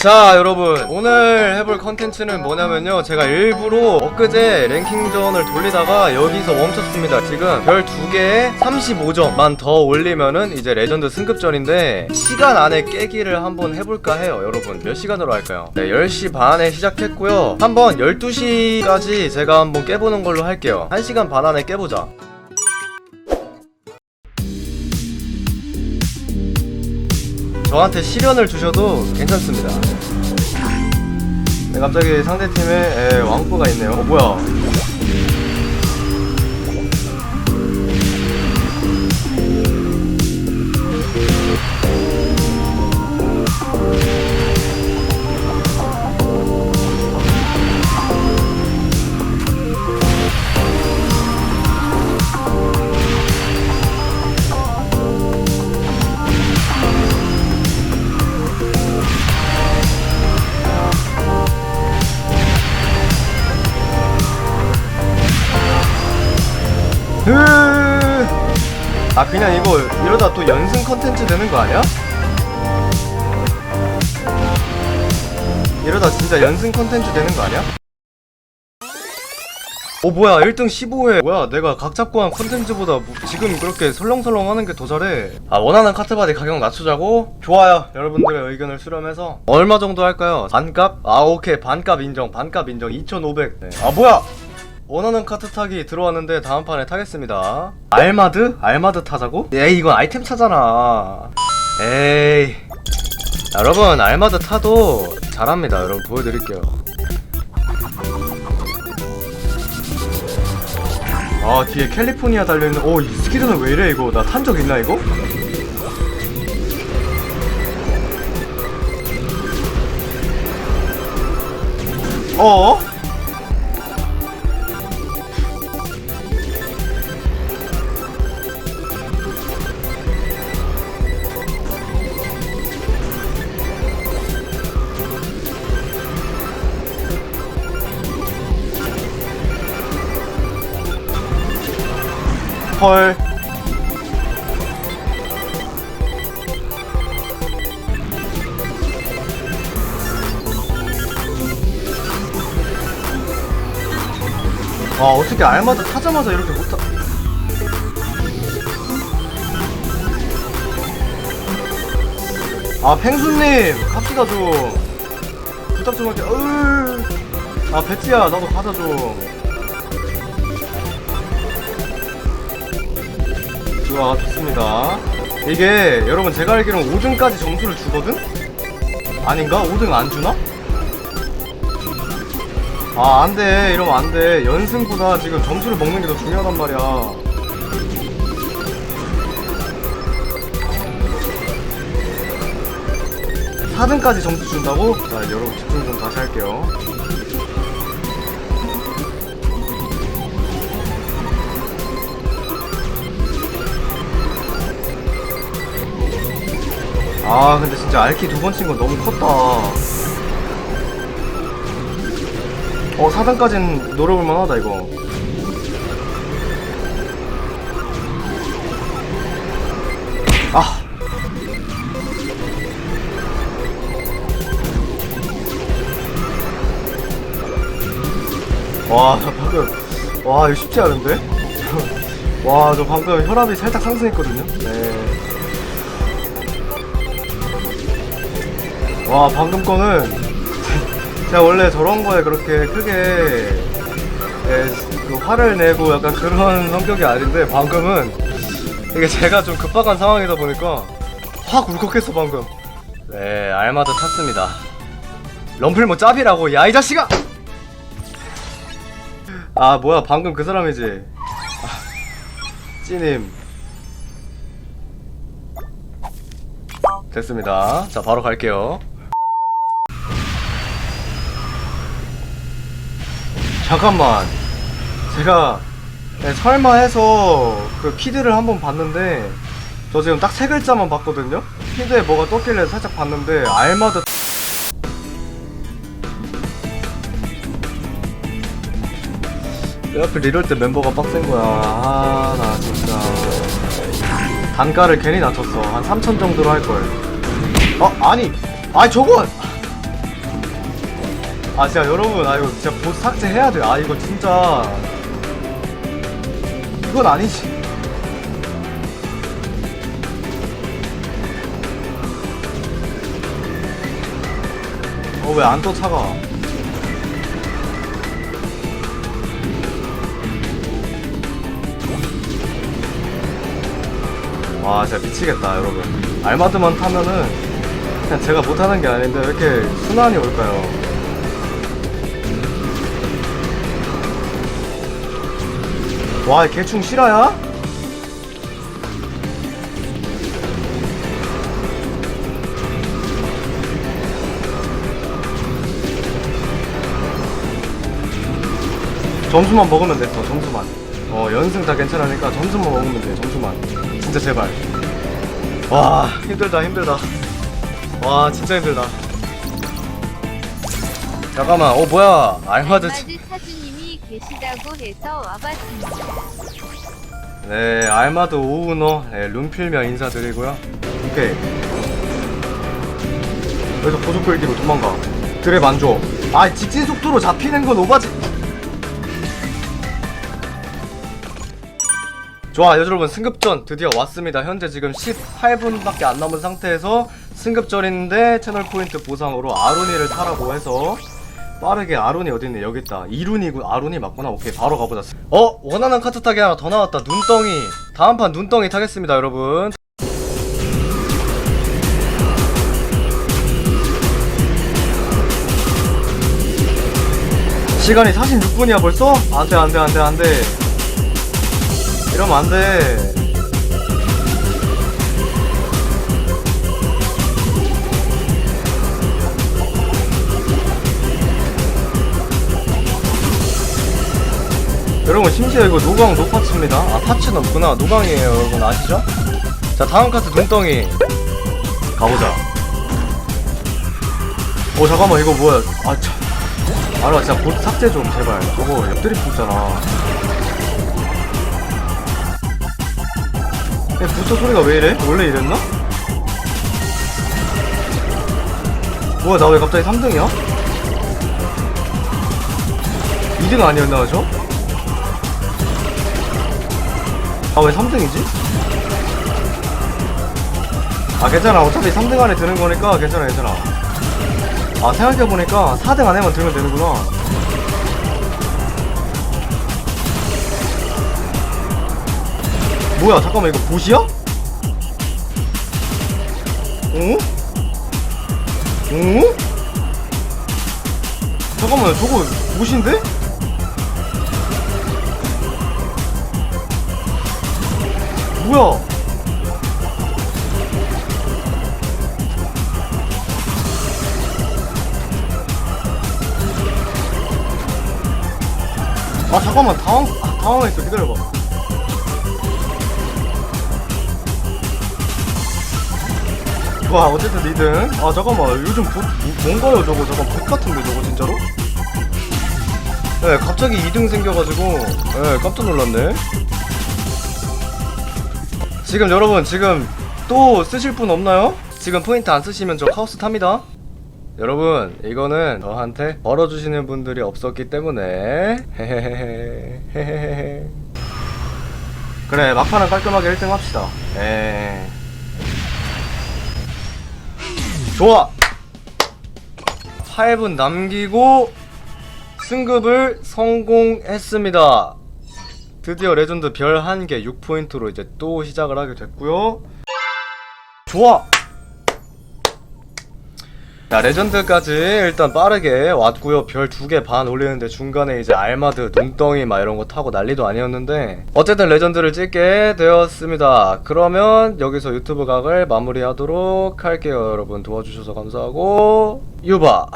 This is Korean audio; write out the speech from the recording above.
자 여러분. 오늘 해볼 컨텐츠는 뭐냐면요. 제가 일부러 엊그제 랭킹전을 돌리다가 여기서 멈췄습니다. 지금 별 두 개에 35점만 더 올리면은 이제 레전드 승급전인데 시간 안에 깨기를 한번 해볼까 해요 여러분. 몇 시간으로 할까요? 네 10시 반에 시작했고요. 한번 12시까지 제가 한번 깨보는 걸로 할게요. 1시간 반 안에 깨보자 저한테 시련을 주셔도 괜찮습니다. 네, 갑자기 상대팀에 에, 왕꾸가 있네요. 어, 뭐야? 아 그냥 이거 이러다 또 연승 컨텐츠 되는 거 아니야? 이러다 진짜 연승 컨텐츠 되는 거 아니야? 어 뭐야 1등 15회 뭐야 내가 각 잡고 한 컨텐츠보다 뭐 지금 그렇게 설렁설렁 하는 게 더 잘해 아 원하는 카트바디 가격 낮추자고? 좋아요 여러분들의 의견을 수렴해서 얼마 정도 할까요? 반값? 아 오케이 반값 인정 반값 인정 2500 네. 아 뭐야 원하는 카트 타기 들어왔는데 다음 판에 타겠습니다. 알마드? 알마드 타자고? 에이 이건 아이템 차잖아. 에이. 여러분 알마드 타도 잘합니다. 여러분 보여드릴게요. 아 뒤에 캘리포니아 달려있는 오이 스키드는 왜 이래 이거 나 탄 적 있나 이거? 어? 헐. 와 어떻게 알마다 타자마자 이렇게 못타 아 펭수님 갑시다 좀. 부탁 좀 할게 으아 배지야 나도 가자 좀 좋아 좋습니다 이게 여러분 제가 알기로는 5등까지 점수를 주거든? 아닌가? 5등 안 주나? 아 안돼 이러면 안돼 연승보다 지금 점수를 먹는 게 더 중요하단 말이야 사등까지 점수 준다고? 자 여러분 집중 좀 다시 할게요 아 근데 진짜 알키 두 번 친 건 너무 컸다 어 4단까진 노려볼만 하다 이거 아 와, 저 방금, 와, 이거 쉽지 않은데? 와, 저 방금 혈압이 살짝 상승했거든요? 네. 와 방금 거는 제가 원래 저런 거에 그렇게 크게 예, 그 화를 내고 약간 그런 성격이 아닌데 방금은 이게 제가 좀 급박한 상황이다 보니까 확 울컥했어 방금. 네 알마드 탔습니다. 럼플 뭐 짭이라고 야 이 자식아! 아 뭐야 방금 그 사람이지? 아, 찌님 됐습니다. 자 바로 갈게요 잠깐만. 제가 네, 설마 해서 그 키드를 한번 봤는데 저 지금 딱 세 글자만 봤거든요? 키드에 뭐가 떴길래 살짝 봤는데 알마드 왜 하필 이럴 때 멤버가 빡센 거야. 아 나 진짜. 단가를 괜히 낮췄어. 한 3천 정도로 할걸. 어 아니. 아니 저건 아 진짜 여러분 아 이거 진짜 보 삭제해야 돼아 이거 진짜. 이건 아니지. 어 왜안떠 차가? 와 진짜 미치겠다 여러분. 알마드만 타면은 그냥 제가 못하는 게 아닌데 왜 이렇게 순환이 올까요 와 개충 실화야? 점수만 먹으면 됐어 점수만. 어 연승 다 괜찮으니까 점수만 먹으면 돼 점수만. 진짜 제발. 와 힘들다 힘들다. 와 진짜 힘들다. 잠깐만 어 뭐야? 알마드 차주님이 계시다고 해서 와봤습니다. 네 알마드 오우너 네, 룸필명 인사드리고요. 오케이. 그래서 고속 끌기로 도망가. 드랩 안 줘 아 직진 속도로 잡히는 건 오바지. 좋아 여러분 승급전 드디어 왔습니다. 현재 지금 18분밖에 안 남은 상태에서 승급전인데 채널 포인트 보상으로 아로니를 사라고 해서 빠르게 아론이 어딨네. 여기 있다. 이룬이고 아론이 맞구나. 오케이 바로 가보자. 어? 원하는 카트 타기 하나 더 나왔다. 눈덩이. 다음 판 눈덩이 타겠습니다 여러분. 시간이 46분이야 벌써? 안돼 안돼 안돼 안돼. 이러면 안돼 여러분 심지어 이거 노강 노파츠입니다 아 파츠는 없구나 노강이에요 여러분 아시죠? 자 다음 카트 눈덩이 가보자 어 잠깐만 이거 뭐야 아참 알아 진짜 곧 삭제 좀 제발 저거 옆드립 붙잖아 야 부터 소리가 왜 이래? 원래 이랬나? 뭐야 나 왜 갑자기 3등이야? 2등 아니었나 저? 아 왜 3등이지? 아 괜찮아 어차피 3등 안에 드는 거니까 괜찮아 괜찮아 아 생각해보니까 4등 안에만 들면 되는구나 뭐야 잠깐만 이거 보시야? 어? 어? 잠깐만 저거 보신데? 뭐야? 아 잠깐만 당황 아, 당황했어. 기다려봐. 와 어쨌든 리든 아 잠깐만. 요즘 보, 뭐- 뭔가요 저거? 잠깐 봇 같은데 저거 진짜로? 네 갑자기 2등 생겨가지고 네 깜짝 놀랐네 지금 여러분 지금 또 쓰실 분 없나요? 지금 포인트 안 쓰시면 저 카오스 탑니다. 여러분 이거는 저한테 벌어주시는 분들이 없었기 때문에. 그래 막판은 깔끔하게 1등 합시다. 에 좋아! 8분 남기고 승급을 성공했습니다 드디어 레전드 별 1개 6포인트로 이제 또 시작을 하게 됐고요. 좋아! 자 레전드까지 일단 빠르게 왔고요. 별 두 개 반 올리는데 중간에 이제 알마드 눈덩이 막 이런 거 타고 난리도 아니었는데 어쨌든 레전드를 찍게 되었습니다. 그러면 여기서 유튜브 각을 마무리하도록 할게요. 여러분 도와주셔서 감사하고 유바